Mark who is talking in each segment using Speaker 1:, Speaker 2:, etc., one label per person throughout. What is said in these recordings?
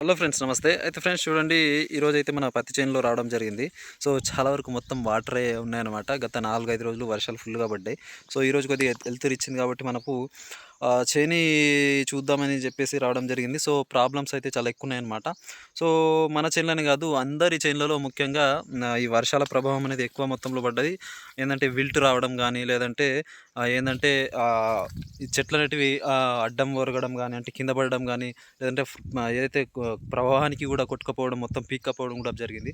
Speaker 1: Hello friends నమస్తే. అయితే friends చూడండి ఈరోజు అయితే మన పత్తి చేనులో రావడం జరిగింది. సో చాలా వరకు మొత్తం వాటరే ఉన్నాయన్నమాట. గత నాలుగు ఐదు రోజులు వర్షాలు ఫుల్గా పడ్డాయి. సో ఈరోజు కొద్దిగా వెళ్తురు ఇచ్చింది కాబట్టి మనకు చేని చూద్దామని చెప్పేసి రావడం జరిగింది. సో ప్రాబ్లమ్స్ అయితే చాలా ఎక్కువ ఉన్నాయన్నమాట సో మన చేనులని కాదు అందరి చేనులలో ముఖ్యంగా ఈ వర్షాల ప్రభావం అనేది ఎక్కువ మొత్తంలో పడ్డది. ఏంటంటే విల్ట్ రావడం కానీ లేదంటే ఏంటంటే ఈ చెట్లు అనేటివి అడ్డం ఒరగడం కానీ అంటే కింద పడడం కానీ లేదంటే ఏదైతే ప్రవాహానికి కూడా కొట్టుకపోవడం మొత్తం పీక్కపోవడం కూడా జరిగింది.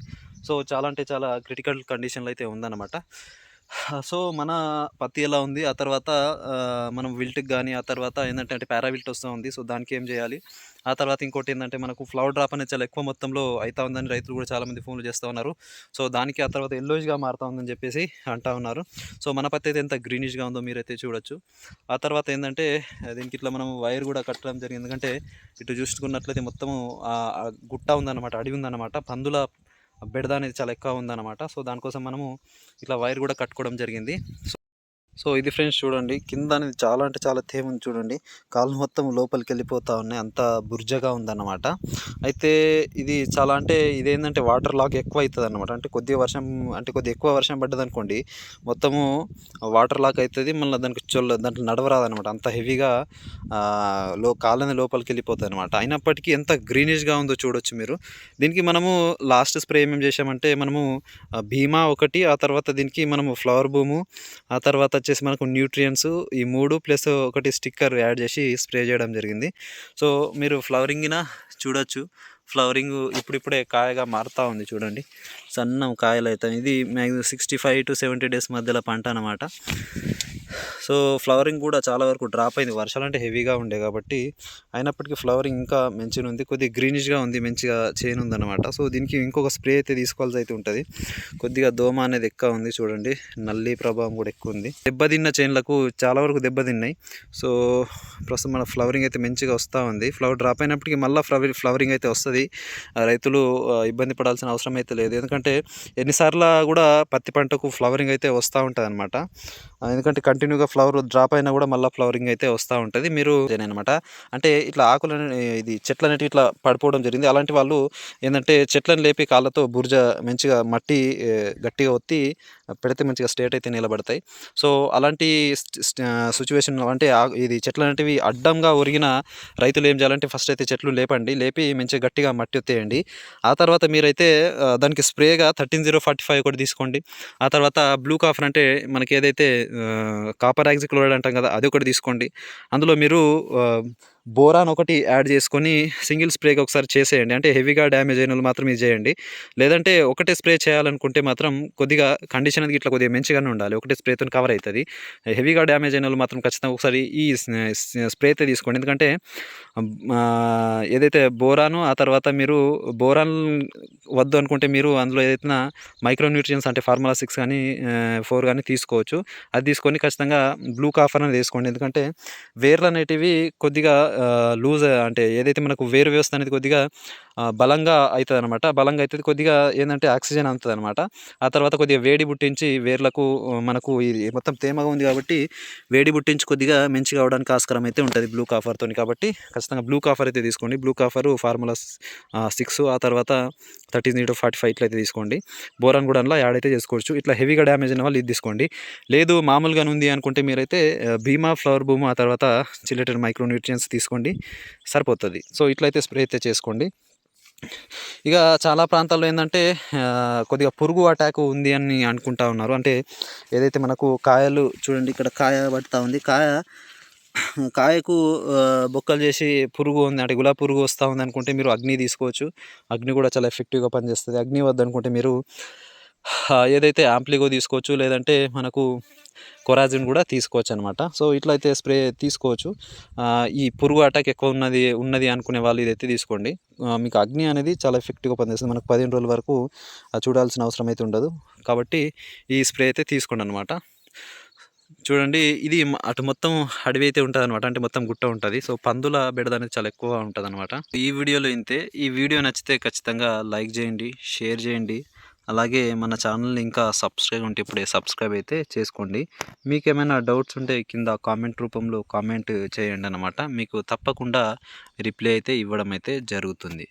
Speaker 1: సో చాలా అంటే చాలా క్రిటికల్ కండిషన్లో అయితే ఉందన్నమాట. సో మన పత్తి ఎలా ఉంది? ఆ తర్వాత మనం విల్ట్కి కానీ ఆ తర్వాత ఏంటంటే అంటే పారావిల్ట్ వస్తూ ఉంది. సో దానికి ఏం చేయాలి? ఆ తర్వాత ఇంకోటి ఏంటంటే మనకు ఫ్లవర్ డ్రాప్ అనేది చాలా ఎక్కువ మొత్తంలో అవుతా ఉందని రైతులు కూడా చాలామంది ఫోన్లు చేస్తూ ఉన్నారు. సో దానికి ఆ తర్వాత ఎల్లోయిష్గా మారుతా ఉందని చెప్పేసి అంటా ఉన్నారు. సో మన పత్తి అయితే ఎంత గ్రీనిష్గా ఉందో మీరైతే చూడొచ్చు. ఆ తర్వాత ఏంటంటే దీనికి ఇట్లా మనం వైర్ కూడా కట్టడం జరిగింది. ఎందుకంటే ఇటు చూసుకున్నట్లయితే మొత్తము గుట్ట ఉందన్నమాట అడవి ఉందన్నమాట. పందుల బెడద అనేది చాలా ఎక్కువ ఉందన్నమాట. సో దానికోసం మనము ఇట్లా వైర్ కూడా కట్టుకోవడం జరిగింది. సో ఇది ఫ్రెండ్స్ చూడండి. కింద అనేది చాలా అంటే చాలా తేమని చూడండి. కాళ్ళు మొత్తం లోపలికి వెళ్ళిపోతా ఉన్నాయి. అంత బుర్జగా ఉందన్నమాట. అయితే ఇది చాలా అంటే ఇదేంటంటే వాటర్ లాగ్ ఎక్కువ అవుతుంది అనమాట అంటే కొద్దిగా వర్షం అంటే కొద్దిగా ఎక్కువ వర్షం పడ్డది అనుకోండి మొత్తము వాటర్ లాక్ అవుతుంది మళ్ళీ దానికి చొల్ల దాంట్లో నడవరాదు అనమాట అంత హెవీగా లో కాళ్ళని లోపలికి వెళ్ళిపోతుంది అనమాట అయినప్పటికీ ఎంత గ్రీనిష్గా ఉందో చూడొచ్చు మీరు. దీనికి మనము లాస్ట్ స్ప్రే ఏమేమి చేసామంటే మనము భీమా ఒకటి ఆ తర్వాత దీనికి మనము ఫ్లవర్ బూము ఆ తర్వాత వచ్చేసి మనకు న్యూట్రియన్స్ ఈ మూడు ప్లస్ ఒకటి స్టిక్కర్ యాడ్ చేసి స్ప్రే చేయడం జరిగింది. సో మీరు ఫ్లవరింగ్న చూడొచ్చు. ఫ్లవరింగ్ ఇప్పుడిప్పుడే కాయగా మారుతూ ఉంది చూడండి. సన్నం కాయలు అవుతాయి ఇది maximum sixty five to seventy days మధ్యలో పంట అన్నమాట. సో ఫ్లవరింగ్ కూడా చాలా వరకు డ్రాప్ అయింది. వర్షాలు అంటే హెవీగా ఉండే కాబట్టి అయినప్పటికీ ఫ్లవరింగ్ ఇంకా మంచిగా ఉంది. కొద్దిగా గ్రీనిష్గా ఉంది మంచిగా చేను ఉందన్నమాట. సో దీనికి ఇంకొక స్ప్రే అయితే తీసుకోవాల్సి అయితే ఉంటుంది. కొద్దిగా దోమ అనేది ఎక్కువ ఉంది చూడండి. నల్లి ప్రభావం కూడా ఎక్కువ ఉంది. దెబ్బతిన్న చేనులకు చాలా వరకు దెబ్బతిన్నాయి. సో ప్రస్తుతం మన ఫ్లవరింగ్ అయితే మంచిగా వస్తూ ఉంది. ఫ్లవర్ డ్రాప్ అయినప్పటికీ మళ్ళీ ఫ్లవర్ ఫ్లవరింగ్ అయితే వస్తుంది. ఆ రైతులు ఇబ్బంది పడాల్సిన అవసరం అయితే లేదు. ఎందుకంటే ఎన్నిసార్లు కూడా పత్తి పంటకు ఫ్లవరింగ్ అయితే వస్తూ ఉంటుంది అనమాట ఎందుకంటే కంటిన్యూగా ఫ్లవర్ డ్రాప్ అయినా కూడా మళ్ళీ ఫ్లవరింగ్ అయితే వస్తూ ఉంటుంది. మీరు అనమాట అంటే ఇట్లా ఆకులు ఇది చెట్లు అనేవి ఇట్లా పడిపోవడం జరిగింది. అలాంటి వాళ్ళు ఏంటంటే చెట్లను లేపి కాళ్ళతో బుర్జ మంచిగా మట్టి గట్టిగా ఒత్తి పెడితే మంచిగా స్టేట్ అయితే నిలబడతాయి. సో అలాంటి సిచ్యువేషన్ అంటే ఇది చెట్లు అనేటివి అడ్డంగా ఒరిగిన రైతులు ఏం చేయాలంటే ఫస్ట్ అయితే చెట్లు లేపండి. లేపి మంచిగా గట్టిగా మట్టి ఒత్తేయండి. ఆ తర్వాత మీరైతే దానికి స్ప్రేగా థర్టీన్ జీరో ఫార్టీ ఫైవ్ ఒకటి తీసుకోండి. ఆ తర్వాత బ్లూ కాఫర్ అంటే మనకి ఏదైతే కాపర్ యాక్సిక్లోరైడ్ అంటాం కదా అది ఒకటి తీసుకోండి. అందులో మీరు బోరాన్ ఒకటి యాడ్ చేసుకొని సింగిల్ స్ప్రేకి ఒకసారి చేసేయండి. అంటే హెవీగా డ్యామేజ్ అయిన వాళ్ళు మాత్రం ఇది చేయండి. లేదంటే ఒకటే స్ప్రే చేయాలనుకుంటే మాత్రం కొద్దిగా కండిషన్ అది ఇట్లా కొద్దిగా మంచిగానే ఉండాలి. ఒకటే స్ప్రేతో కవర్ అవుతుంది. హెవీగా డ్యామేజ్ అయిన వాళ్ళు మాత్రం ఖచ్చితంగా ఒకసారి ఈ స్ప్రే అయితే తీసుకోండి. ఎందుకంటే ఏదైతే బోరాను ఆ తర్వాత మీరు బోరాన్ వద్దు అనుకుంటే మీరు అందులో ఏదైతే మైక్రో న్యూట్రియన్స్ అంటే ఫార్ములా సిక్స్ కానీ ఫోర్ కానీ తీసుకోవచ్చు. అది తీసుకొని ఖచ్చితంగా బ్లూ కాఫర్ అనేది వేసుకోండి. ఎందుకంటే వేర్లు అనేటివి కొద్దిగా లూజ్ అంటే ఏదైతే మనకు వేరు వ్యవస్థ అనేది కొద్దిగా బలంగా అవుతుంది అనమాట బలంగా అవుతుంది కొద్దిగా ఏంటంటే ఆక్సిజన్ అందుతుంది అనమాట ఆ తర్వాత కొద్దిగా వేడి పుట్టించి వేర్లకు మనకు ఇది మొత్తం తేమగా ఉంది కాబట్టి వేడి బుట్టించి కొద్దిగా మంచిగా అవడానికి ఆస్కారం అయితే ఉంటుంది బ్లూ కాఫర్తో కాబట్టి ఖచ్చితంగా బ్లూ కాఫర్ అయితే తీసుకోండి. Blue copper formula six. ఆ తర్వాత థర్టీ జీరో ఫార్టీ ఫైవ్ ఇట్లా అయితే తీసుకోండి. బోరాన్ కూడా అందులో యాడ్ అయితే చేసుకోవచ్చు. ఇట్లా హెవీగా డ్యామేజ్ అయిన వాళ్ళు ఇది తీసుకోండి. లేదు మామూలుగా ఉంది అనుకుంటే మీరైతే భీమా ఫ్లవర్ భూమ్ ఆ తర్వాత చిల్లెటెడ్ మైక్రో న్యూట్రియన్స్ తీసుకోండి. సరిపోతుంది. సో ఇట్లయితే స్ప్రే అయితే చేసుకోండి. ఇక చాలా ప్రాంతాల్లో ఏంటంటే కొద్దిగా పురుగు అటాక్ ఉంది అని అనుకుంటా ఉన్నారు. అంటే ఏదైతే మనకు కాయలు చూడండి ఇక్కడ కాయ పడుతూ ఉంది. కాయ కాయకు బొక్కలు చేసి పురుగు ఉంది అంటే గులాబీ పురుగు వస్తూ ఉంది అనుకుంటే మీరు అగ్ని తీసుకోవచ్చు. అగ్ని కూడా చాలా ఎఫెక్టివ్గా పనిచేస్తుంది. అగ్ని వద్దనుకుంటే మీరు ఏదైతే యాంప్లిగో తీసుకోవచ్చు లేదంటే మనకు కొరాజిన్ కూడా తీసుకోవచ్చు అనమాట సో ఇట్లా అయితే స్ప్రే తీసుకోవచ్చు. ఈ పురుగు అటాక్ ఎక్కువ ఉన్నది ఉన్నది అనుకునే వాళ్ళు ఇదైతే తీసుకోండి. మీకు అగ్ని అనేది చాలా ఎఫెక్టివ్గా పనిచేస్తుంది. మనకు పదిహేను రోజుల వరకు చూడాల్సిన అవసరం అయితే ఉండదు. కాబట్టి ఈ స్ప్రే అయితే తీసుకోండి అనమాట చూడండి ఇది అటు మొత్తం అడవి అయితే ఉంటుంది అనమాట అంటే మొత్తం గుట్ట ఉంటుంది. సో పందుల బెడద అనేది చాలా ఎక్కువగా ఉంటుంది అనమాట ఈ వీడియోలో ఇంతే. ఈ వీడియో నచ్చితే ఖచ్చితంగా లైక్ చేయండి షేర్ చేయండి. అలాగే మన ఛానల్ని ఇంకా సబ్స్క్రైబ్ ఉంటే ఇప్పుడే సబ్స్క్రైబ్ అయితే చేసుకోండి. మీకు ఏమైనా డౌట్స్ ఉంటే కింద కామెంట్ రూపంలో కామెంట్ చేయండి అనమాట మీకు తప్పకుండా రిప్లై అయితే ఇవ్వడం అయితే జరుగుతుంది.